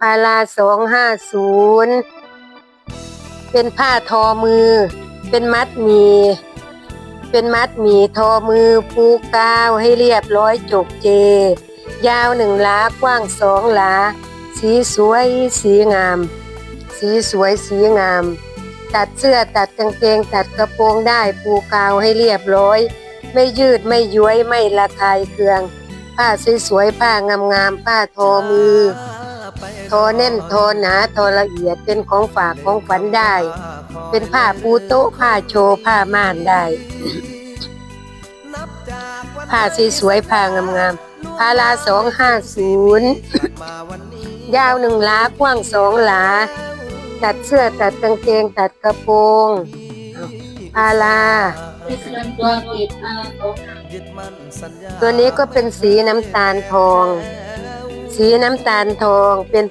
พาราสองห้าศูนย์เป็นผ้าทอมือ เป็นมัดหมี เป็นมัดหมีทอมือปูกาวให้เรียบร้อยจบเจ ยาวหนึ่งลากว้างสองหลาสีสวยสีงาม สีสวยสีงาม ตัดเสื้อตัดกางเกงตัดกระโปรงได้ปูกาวให้เรียบร้อย ไม่ยืดไม่ย้วยไม่ระคายเคือง ผ้าสวยๆผ้างามๆผ้าทอมือ ทอแน่นทอหนาทอละเอียดเป็นของฝากของฝันได้ เป็นผ้าปูโต๊ะผ้าโชว์ผ้าม่านได้ ผ้าสวยๆผ้างามๆพาราสองห้าศูนย์ยาวหนึ่งหลากว้างสองหลา ตัดเสื้อตัดกางเกงตัดกระโปรงพาราที่ส่วนตัวปิดเอาของตัวนี้ก็เป็นสีน้ำตาลทอง สีน้ำตาลทองเป็น